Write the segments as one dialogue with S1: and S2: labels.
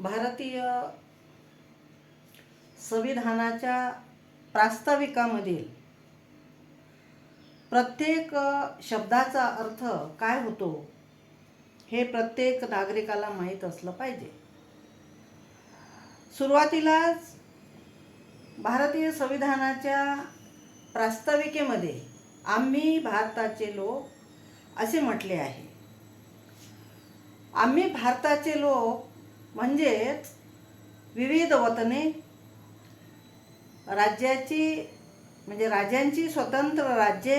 S1: भारतीय संविधानाच्या प्रास्ताविकामधील प्रत्येक शब्दाचा अर्थ काय होतो हे प्रत्येक नागरिकाला माहीत असलं पाहिजे. सुरुवातीलाच भारतीय संविधानाच्या प्रास्ताविकेमध्ये आम्ही भारताचे लोक असे म्हटले आहे. आम्ही भारताचे लोक म्हणजेच विविध वतने राज्याची म्हणजे राज्यांची स्वतंत्र राज्ये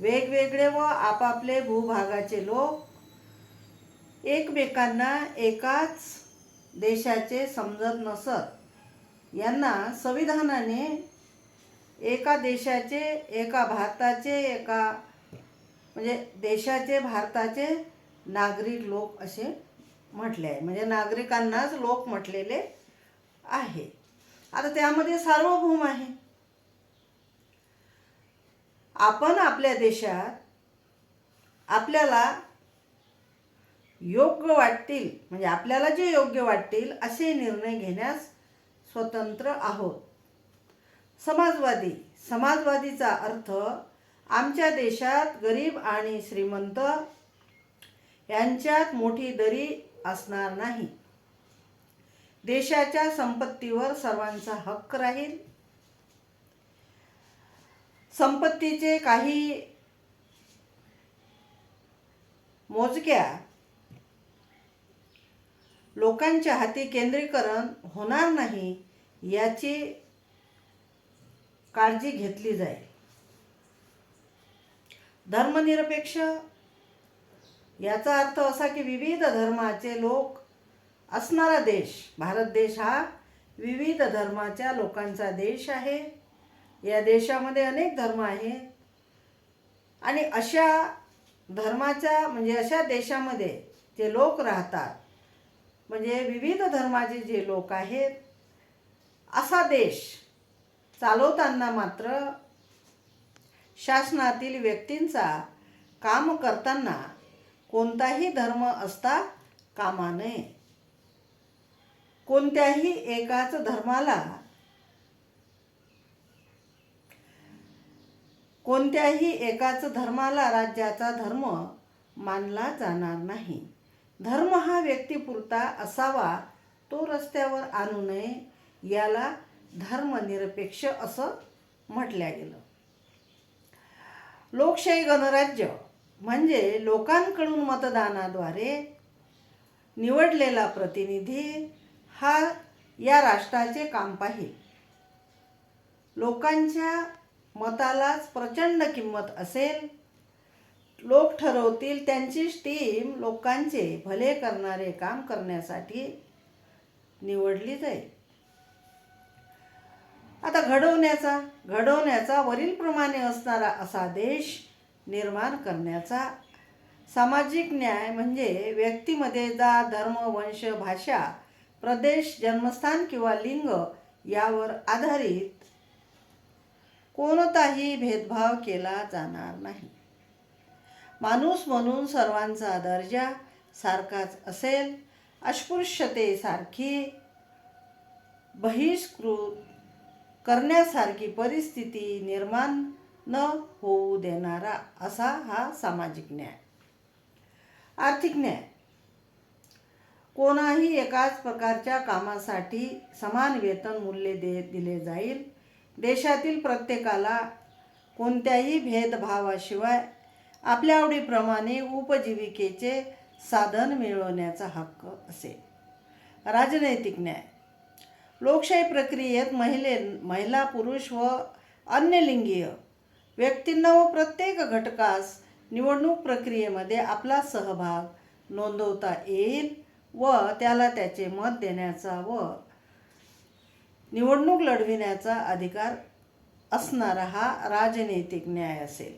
S1: वेगवेगळे व आपापले भूभागाचे लोक एकमेकांना एकाच देशाचे समजत नसत. यांना संविधानाने एका देशाचे एका भारताचे एका म्हणजे देशाचे भारताचे नागरिक लोक असे म्हटले आहे. म्हणजे नागरिकांनाच लोक म्हटलेले आहे. आता त्यामध्ये सार्वभौम आहे. आपण आपल्या देशात आपल्याला योग्य वाटतील म्हणजे आपल्याला जे योग्य वाटतील असे निर्णय घेण्यास स्वतंत्र आहोत. समाजवादी समाजवादीचा अर्थ आमच्या देशात गरीब आणि श्रीमंत यांच्यात मोठी दरी असणार नाही. देशाच्या संपत्तीवर सर्वांचा हक्क राहील. संपत्तीचे काही मोजक्या लोकांच्या हाती केंद्रीकरण होणार नाही याची काळजी घेतली जाईल. धर्मनिरपेक्ष याचा अर्थ असा की विविध धर्माचे लोक असणारा देश भारत देश हा विविध धर्माच्या लोकांचा देश आहे. या देशामध्ये अनेक धर्म आहेत. आणि अशा धर्माच्या म्हणजे अशा देशामध्ये जे लोक राहतात म्हणजे विविध धर्माचे जे लोक आहेत असा देश चालवताना मात्र शासनातील व्यक्तींचा काम करताना कोणताही धर्म असता कामा नये. कोणत्याही एकाच धर्माला कोणत्याही एकाच धर्माला राज्याचा धर्म मानला जाणार नाही. धर्म हा व्यक्तिपुरता असावा तो रस्त्यावर आणू नये याला धर्मनिरपेक्ष असं म्हटल्या गेलं. लोकशाही गणराज्य म्हणजे लोकांकडून मतदानाद्वारे निवडलेला प्रतिनिधी हा या राष्ट्राचे काम पाहिल. लोकांच्या मतालाच प्रचंड किंमत असेल. लोक ठरवतील त्यांचीच टीम लोकांचे भले करणारे काम करण्यासाठी निवडली जाईल. आता घडवण्याचा घडवण्याचा वरीलप्रमाणे असणारा असा देश निर्माण करण्याचा सामाजिक न्याय म्हणजे व्यक्तीमध्ये जात धर्म वंश भाषा प्रदेश जन्मस्थान किंवा लिंग यावर आधारित कोणताही भेदभाव केला जाणार नाही. माणूस म्हणून सर्वांचा दर्जा सारखाच असेल अस्पृश्यतेसारखी बहिष्कृत करण्यासारखी परिस्थिती निर्माण न होऊ देणारा असा हा सामाजिक न्याय. आर्थिक न्याय. कोणाही एकाच प्रकारच्या कामासाठी समान वेतन मूल्य दे दिले जाईल. देशातील प्रत्येकाला कोणत्याही भेदभावाशिवाय आपल्या आवडीप्रमाणे उपजीविकेचे साधन मिळवण्याचा हक्क असेल. राजनैतिक न्याय. लोकशाही प्रक्रियेत महिले महिला पुरुष व अन्य लिंगीय व्यक्तींना व प्रत्येक घटकास निवडणूक प्रक्रियेमध्ये आपला सहभाग नोंदवता येईल व त्याला त्याचे मत देण्याचा व निवडणूक लढविण्याचा अधिकार असणारा हा राजनैतिक न्याय असेल.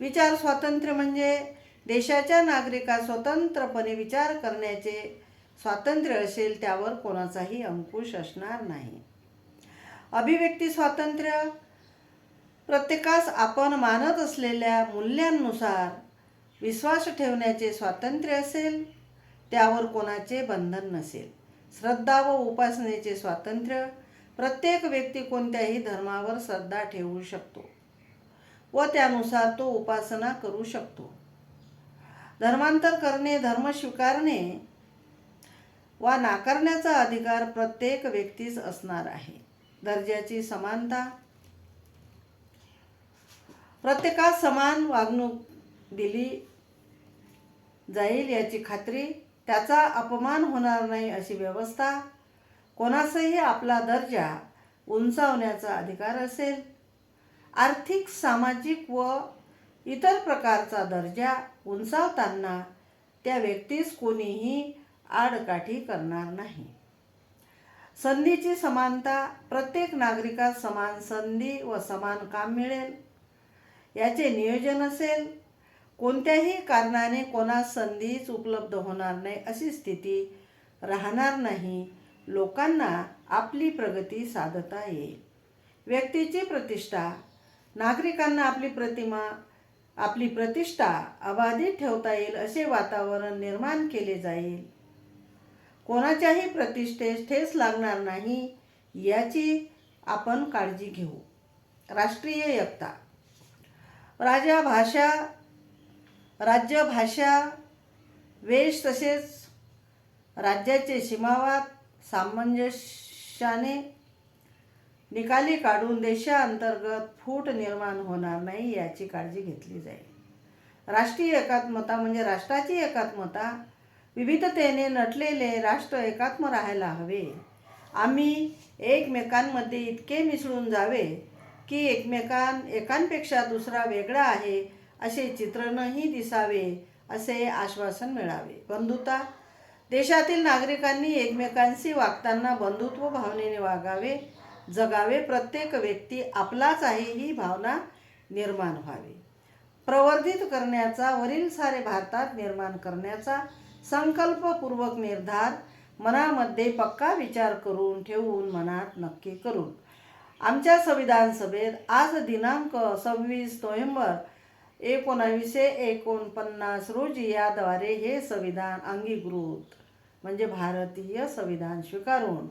S1: विचार स्वातंत्र्य म्हणजे देशाच्या नागरिकास स्वतंत्रपणे विचार करण्याचे स्वातंत्र्य असेल त्यावर कोणाचाही अंकुश असणार नाही. अभिव्यक्ती स्वातंत्र्य प्रत्येकास आपण मानत असलेल्या मूल्यांनुसार विश्वास ठेवण्याचे स्वातंत्र्य असेल त्यावर कोणाचे बंधन नसेल. श्रद्धा व उपासनेचे स्वातंत्र्य प्रत्येक व्यक्ती कोणत्याही धर्मावर श्रद्धा ठेवू शकतो व त्यानुसार तो उपासना करू शकतो. धर्मांतर करणे धर्म स्वीकारणे वा नाकारण्याचा अधिकार प्रत्येक व्यक्तीस असणार आहे. दर्जाची समानता प्रत्येकास समान वागणूक दिली जाईल याची खात्री. त्याचा अपमान होणार नाही अशी व्यवस्था. कोणासही आपला दर्जा उंचावण्याचा अधिकार असेल. आर्थिक सामाजिक व इतर प्रकारचा दर्जा उंचावताना त्या व्यक्तीस कोणीही आडकाठी करणार नाही. संधीची समानता प्रत्येक नागरिकास समान संधी व समान काम मिळेल. याचे नियोजन असेल. कोणत्याही कारणाने कोणास संधीच उपलब्ध होणार नाही अशी स्थिती राहणार नाही. लोकांना आपली प्रगती साधता येईल. व्यक्तीची प्रतिष्ठा नागरिकांना आपली प्रतिमा आपली प्रतिष्ठा अबाधित ठेवता येईल असे वातावरण निर्माण केले जाईल. कोणाच्याही प्रतिष्ठेस ठेस लागणार नाही याची आपण काळजी घेऊ. राष्ट्रीय एकता. राजभाषा राज्यभाषा वेश तसेच राज्याचे सीमावाद सामंजस्याने निकाली काढून देशांतर्गत फूट निर्माण होणार नाही याची काळजी घेतली जाईल. राष्ट्रीय एकात्मता म्हणजे राष्ट्राची एकात्मता. विविधतेने नटलेले राष्ट्र एकात्म राहायला हवे. आम्ही एकमेकांमध्ये इतके मिसळून जावे की एकमेकां एकांपेक्षा दुसरा वेगळा आहे असे चित्रणही दिसावे असे आश्वासन मिळावे. बंधुता देशातील नागरिकांनी एकमेकांशी वागताना बंधुत्व भावनेने वागावे जगावे प्रत्येक व्यक्ती आपलाच आहे ही भावना निर्माण व्हावी. प्रवर्धित करण्याचा वरील सारे भारतात निर्माण करण्याचा संकल्पपूर्वक निर्धार मनामध्ये पक्का विचार करून ठेवून मनात नक्की करून आमच्या संविधान सभेत आज दिनांक सव्वीस नोव्हेंबर एकोणावीसशे एकोणपन्नास रोजी याद्वारे हे संविधान अंगीकृत म्हणजे भारतीय संविधान स्वीकारून.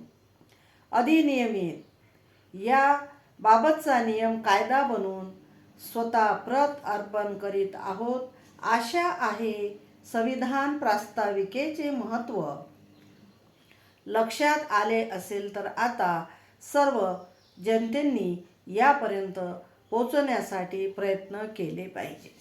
S1: अधिनियमित. या बाबतचा नियम कायदा बनवून स्वतः प्रत अर्पण करीत आहोत आशा आहे संविधान प्रास्ताविकेचे महत्त्व लक्षात आले असेल तर आता सर्व जनतेंनी यापर्यंत पोचवण्यासाठी प्रयत्न केले पाहिजे.